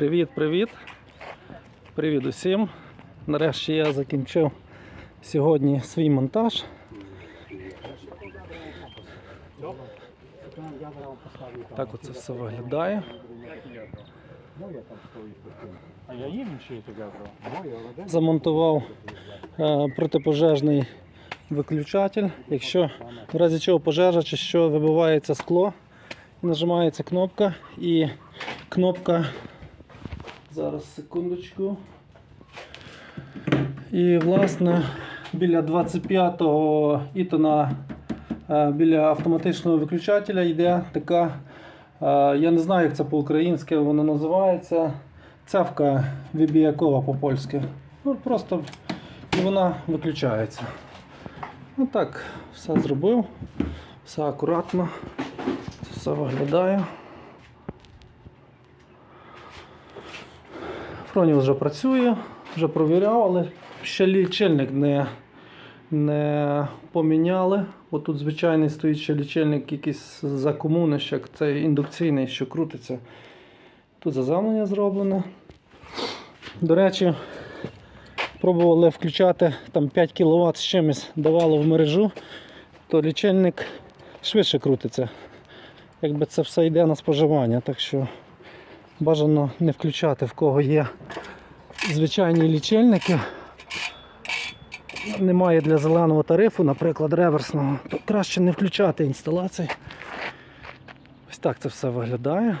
Привіт-привіт. Привіт усім. Нарешті я закінчив сьогодні свій монтаж. Так оце все виглядає. Замонтував е, протипожежний виключатель. Якщо в разі чого пожежа чи що вибивається скло, нажимається кнопка і кнопка. Зараз секундочку. І власне біля 25-го ітона е, біля автоматичного виключателя йде така, е, я не знаю, як це по-українськи воно називається. Цявка вибіякова по-польськи. Ну, просто вона виключається. Ну так, все зробив, все акуратно, це все виглядає. Фронів вже працює, вже провіряв, але ще лічильник не, не поміняли. Бо тут звичайний стоїть ще лічильник якийсь за комунищак, це індукційний, що крутиться. Тут заземлення зроблене. До речі, пробували включати там 5 кВт з чимось давало в мережу, то лічильник швидше крутиться. Якби це все йде на споживання. Так що бажано не включати, в кого є звичайні лічильники. Немає для зеленого тарифу, наприклад, реверсного, то краще не включати інсталяції. Ось так це все виглядає.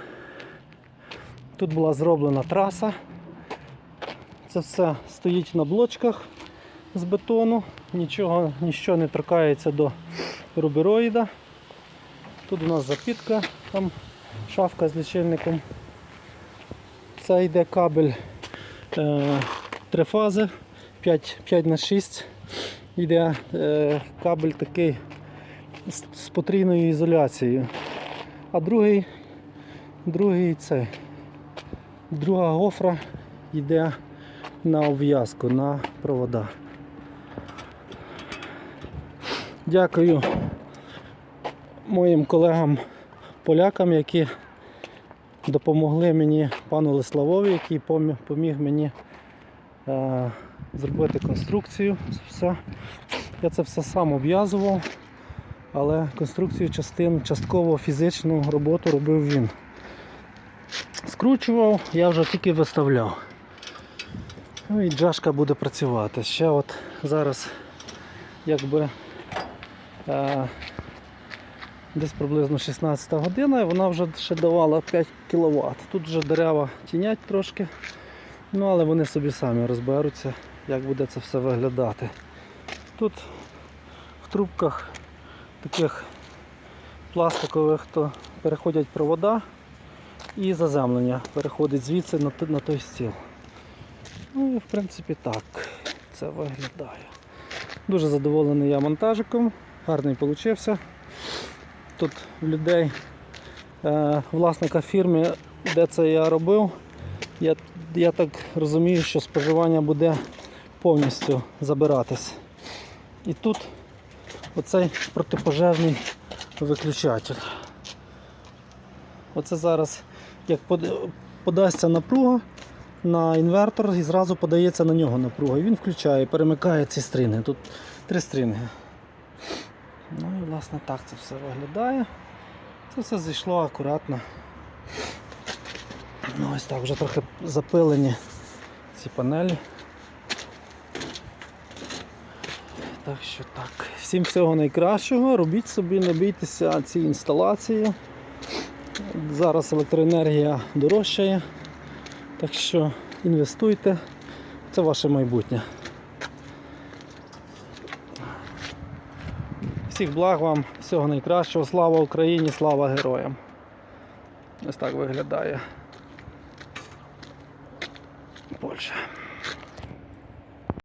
Тут була зроблена траса. Це все стоїть на блочках з бетону, нічого, нічого не торкається до рубероїда. Тут у нас запітка, там шафка з лічильником. Це йде кабель е, три фази 5, 5 на 6 Йде е, кабель такий з, з потрійною ізоляцією. А другий, другий цей, друга гофра йде на обв'язку, на провода. Дякую моїм колегам полякам, які допомогли мені пану Лиславові, який поміг мені е, зробити конструкцію. Все. Я це все сам обв'язував, але конструкцію частин, частково фізичну роботу робив він. Скручував, я вже тільки виставляв. Ну і джашка буде працювати. Ще от зараз якби е, десь приблизно 16 година і вона вже ще давала 5 кВт. Тут вже дерева тінять трошки, ну але вони собі самі розберуться, як буде це все виглядати. Тут в трубках таких пластикових то переходять провода і заземлення переходить звідси на, той стіл. Ну і в принципі так це виглядає. Дуже задоволений я монтажиком, гарний получився. Тут в людей, е, власника фірми, де це я робив, я, я так розумію, що споживання буде повністю забиратись. І тут оцей протипожежний виключатель. Оце зараз, як подасться напруга на інвертор і зразу подається на нього напруга. І він включає, перемикає ці стрінги. Тут три стрінги. Ну і власне так це все виглядає. Це все зійшло акуратно. Ну ось так вже трохи запилені ці панелі. Так що так. Всім всього найкращого. Робіть собі, не бійтеся ці інсталації. Зараз електроенергія дорожчає. Так що інвестуйте, це ваше майбутнє. Всіх благ вам, всього найкращого, слава Україні, слава героям. Ось так виглядає Польща.